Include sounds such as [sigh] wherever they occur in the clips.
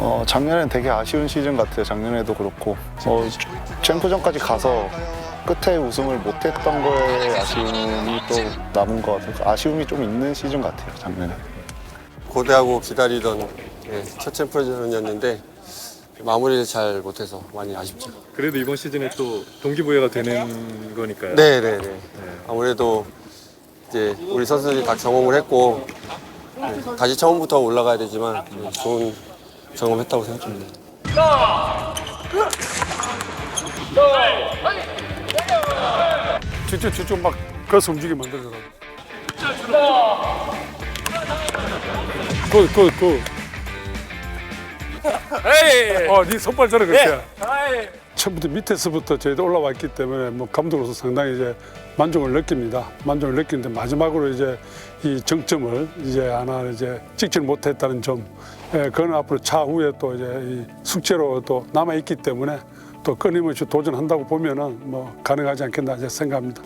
어, 작년엔 되게 아쉬운 시즌 같아요. 작년에도 그렇고 어, 챔프전까지 가서 끝에 우승을 못했던 거에 아쉬움이 또 남은 것 같아서 아쉬움이 좀 있는 시즌 같아요. 작년에. 고대하고 기다리던 예, 첫 챔피언이었는데 마무리를 잘 못해서 많이 아쉽죠. 그래도 이번 시즌에 또 동기부여가 되는 거니까요. 네네네. 아무래도 이제 우리 선수들이 다 경험을 했고 네, 다시 처음부터 올라가야 되지만 네, 좋은 경험했다고 생각합니다. 진짜 진짜 막 가서 움직이게 만들더라고. 그, 그, 그. 어, 네 손발 저래 그렇게. 처음부터 밑에서부터 저희도 올라왔기 때문에 뭐 감독으로서 상당히 이제 만족을 느낍니다. 만족을 느끼는데 마지막으로 이제 이 정점을 이제 하나 이제 찍지 못했다는 점, 예, 그건 앞으로 차후에 또 이제 이 숙제로 또 남아 있기 때문에 또 끊임없이 도전한다고 보면은 뭐 가능하지 않겠나 이제 생각합니다.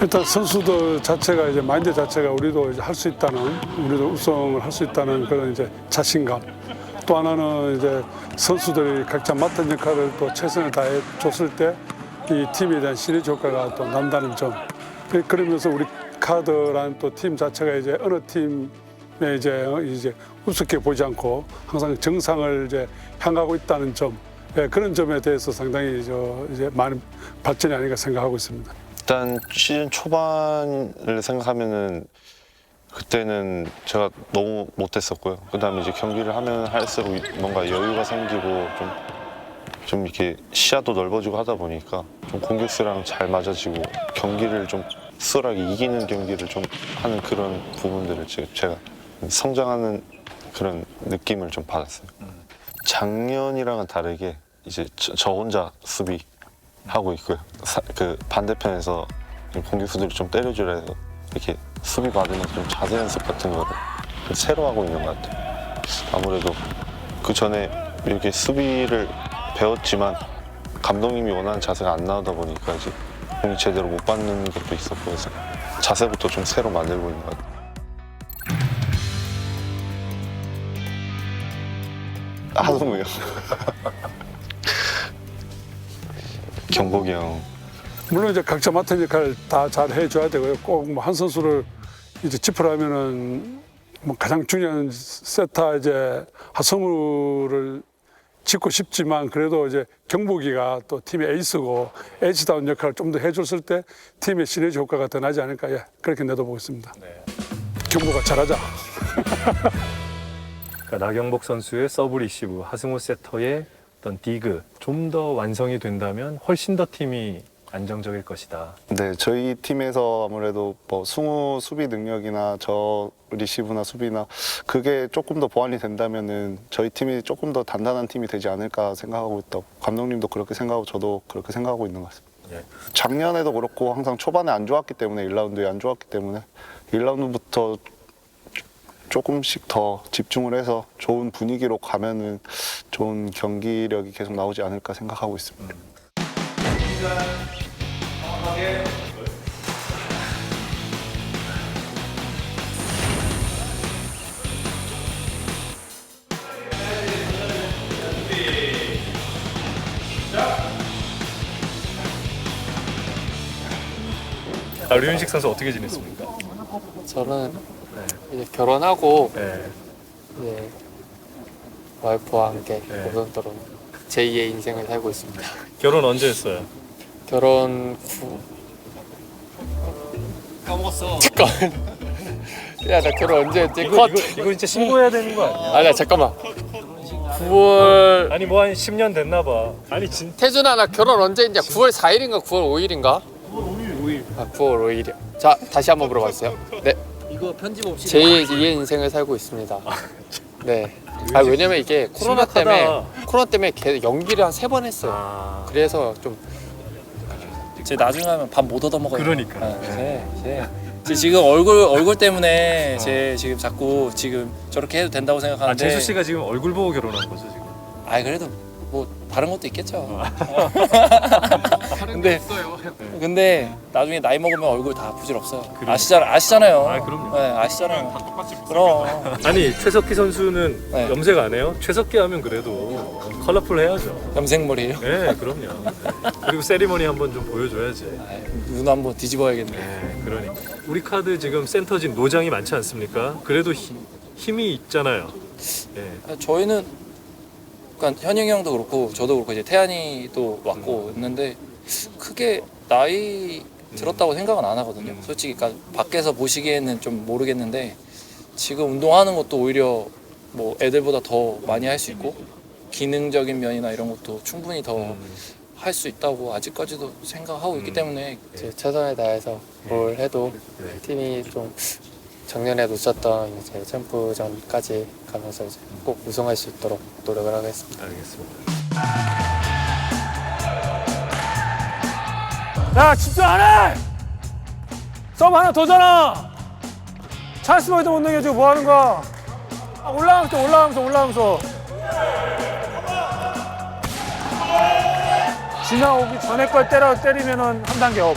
일단 선수들 자체가 이제 마인드 자체가 우리도 할 수 있다는 우리도 우승을 할 수 있다는 그런 이제 자신감. 또 하나는 이제 선수들이 각자 맡은 역할을 또 최선을 다해 줬을 때 이 팀에 대한 시너지 효과가 또 난다는 점. 그- 그러면서 우리 카드라는 또 팀 자체가 이제 어느 팀에 이제 어, 이제 우습게 보지 않고 항상 정상을 이제 향하고 있다는 점. 예, 그런 점에 대해서 상당히 저 이제 많은 발전이 아닌가 생각하고 있습니다. 일단 시즌 초반을 생각하면은 그때는 제가 너무 못했었고요. 그다음에 이제 경기를 하면 할수록 뭔가 여유가 생기고 좀, 좀 이렇게 시야도 넓어지고 하다 보니까 좀 공격수랑 잘 맞아지고 경기를 좀 수월하게 이기는 경기를 좀 하는 그런 부분들을 제- 제가 성장하는 그런 느낌을 좀 받았어요. 작년이랑은 다르게 이제 저, 저 혼자 수비 하고 있고요. 사- 그 반대편에서 좀 공격수들이 좀 때려주라 해서 이렇게 수비 받으면서 좀 자세 연습 같은 거를 좀 새로 하고 있는 것 같아요. 아무래도 그 전에 이렇게 수비를 배웠지만 감독님이 원하는 자세가 안 나오다 보니까 이제 공이 제대로 못 받는 것도 있었고 해서 자세부터 좀 새로 만들고 있는 것 같아요. 하동우요. [laughs] 경복이 형. 물론 이제 각자 맡은 역할 다잘 해줘야 되고요. 꼭뭐한 선수를 이제 짚으라면은 뭐 가장 중요한 세타 이제 하성우를 짚고 싶지만 그래도 이제 경복이가 또 팀의 에이스고 에이스다운 역할을 좀 더 해줬을 때 팀의 시너지 효과가 더 나지 않을까 예, 그렇게 내다보고 있습니다. 경복아 잘하자. [laughs] 그러니까 나경복 선수의 서브 리시브, 하승우 세터의 어떤 디그 좀 더 완성이 된다면 훨씬 더 팀이 안정적일 것이다. 네, 저희 팀에서 아무래도 뭐 승우 수비 능력이나 저 리시브나 수비나 그게 조금 더 보완이 된다면은 저희 팀이 조금 더 단단한 팀이 되지 않을까 생각하고 있다고 감독님도 그렇게 생각하고 저도 그렇게 생각하고 있는 것 같습니다. 예. 작년에도 그렇고 항상 초반에 안 좋았기 때문에 1라운드에 안 좋았기 때문에 1라운드부터 조금씩 더 집중을 해서 좋은 분위기로 가면은 좋은 경기력이 계속 나오지 않을까 생각하고 있습니다. 아, 류윤식 선수 어떻게 지냈습니까? 저는 이제 결혼하고 네. 이제 와이프와 함께 네. 고속도로 제2의 인생을 살고 있습니다. 결혼 언제 했어요? 결혼 후 까먹었어. 잠깐. [laughs] 야나 결혼 언제 했지? 이거, 컷. 이거, 이거 진짜 신고해야 되는 거 아니야? 아니야 잠깐만. 9월 아니 뭐 한 10년 됐나 봐. 아니 진 태준아 나 결혼 언제 했냐? 9월 4일인가 9월 5일인가? 9월 5일. 아 9월 5일이요. 자 다시 한번 물어봤어요. 네. 이거 편집 없이 제 2의 인생을 살고 있습니다. 네. 아 왜냐면 이게 코로나 심각하다. 때문에 코로나 때문에 개- 연기를 한 세 번 했어요. 아, 그래서 좀 제 나중에 하면 밥 못 얻어 먹어요. 그러니까. 아, 제, 제, 제 지금 얼굴 얼굴 때문에 제 지금 자꾸 지금 저렇게 해도 된다고 아 생각하는데. 재수 씨가 지금 얼굴 보고 결혼한 거죠 지금? 아 그래도 뭐 다른 것도 있겠죠. [laughs] 근데 [laughs] 근데 나중에 나이 먹으면 얼굴 다 부질없어요. 아시잖아 아시잖아요. 아, 그럼요. 네, 아시잖아요. 그럼 아니 최석기 선수는 네. 염색 안 해요? 최석기 하면 그래도 컬러풀 해야죠. 염색머리예요. 네, 그럼요. 그리고 세리머니 한번 좀 보여줘야지. 아, 눈 한번 뒤집어야겠네. 네, 그러니까 우리 카드 지금 센터진 노장이 많지 않습니까? 그래도 힘, 힘이 있잖아요. 네. 저희는 그러니까 현영이 형도 그렇고 저도 그렇고 이제 태안이도 왔고 있는데 크게 나이 들었다고 생각은 안 하거든요. 솔직히 그러니까 밖에서 보시기에는 좀 모르겠는데 지금 운동하는 것도 오히려 뭐 애들보다 더 많이 할 수 있고 기능적인 면이나 이런 것도 충분히 더할수 있다고 아직까지도 생각하고 있기 때문에 이제 최선을 다해서 뭘 해도 팀이 좀 작년에 놓쳤던 이제 챔프전까지 가면서 이제 꼭 우승할 수 있도록 노력을 하겠습니다. 알겠습니다. 야 집중 안 해! 서브 하나 더잖아! 찬스 보이도 못 넘겨주고 뭐 하는 거야? 아, 올라가면서 올라가면서 올라가면서 지나오기 전에 걸 때려 때리면은 한 단계 업.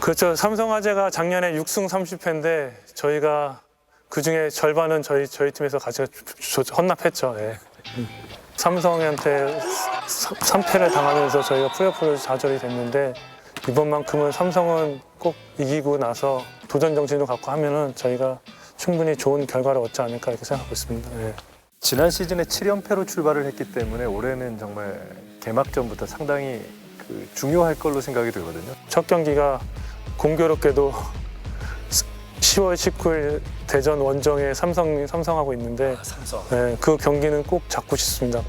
그렇죠. 삼성화재가 작년에 6승 30패인데 저희가 그 중에 절반은 저희 저희 팀에서 같이 조- 헌납했죠. 예. 삼성한테 3패를 당하면서 저희가 플레이오프를 좌절이 됐는데 이번만큼은 삼성은 꼭 이기고 나서 도전 정신을 갖고 하면은 저희가 충분히 좋은 결과를 얻지 않을까 이렇게 생각하고 있습니다. 예. 지난 시즌에 7연패로 출발을 했기 때문에 올해는 정말 개막전부터 상당히 그 중요할 걸로 생각이 들거든요. 첫 경기가 공교롭게도 10월 19일 대전 원정에 삼성 삼성하고 있는데 삼성. 예, 그 경기는 꼭 잡고 싶습니다.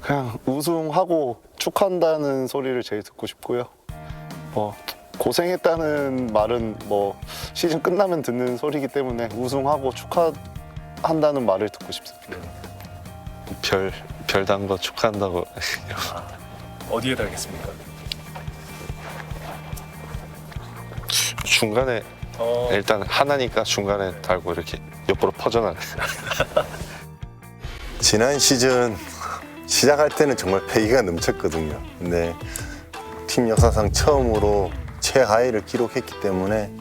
그냥 우승하고 축하한다는 소리를 제일 듣고 싶고요. 뭐 고생했다는 말은 뭐 시즌 끝나면 듣는 소리이기 때문에 우승하고 축하 한다는 말을 듣고 싶습니다. 별 별단 거 축하한다고 어디에 달겠습니까? 중간에 어, 일단 하나니까 중간에 달고 이렇게 옆으로 퍼져나가. [laughs] 지난 시즌 시작할 때는 정말 패기가 넘쳤거든요. 근데 팀 역사상 처음으로 최하위를 기록했기 때문에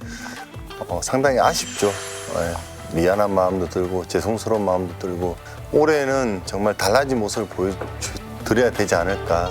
어, 상당히 아쉽죠. 예, 미안한 마음도 들고 죄송스러운 마음도 들고 올해는 정말 달라진 모습을 보여드려야 되지 않을까.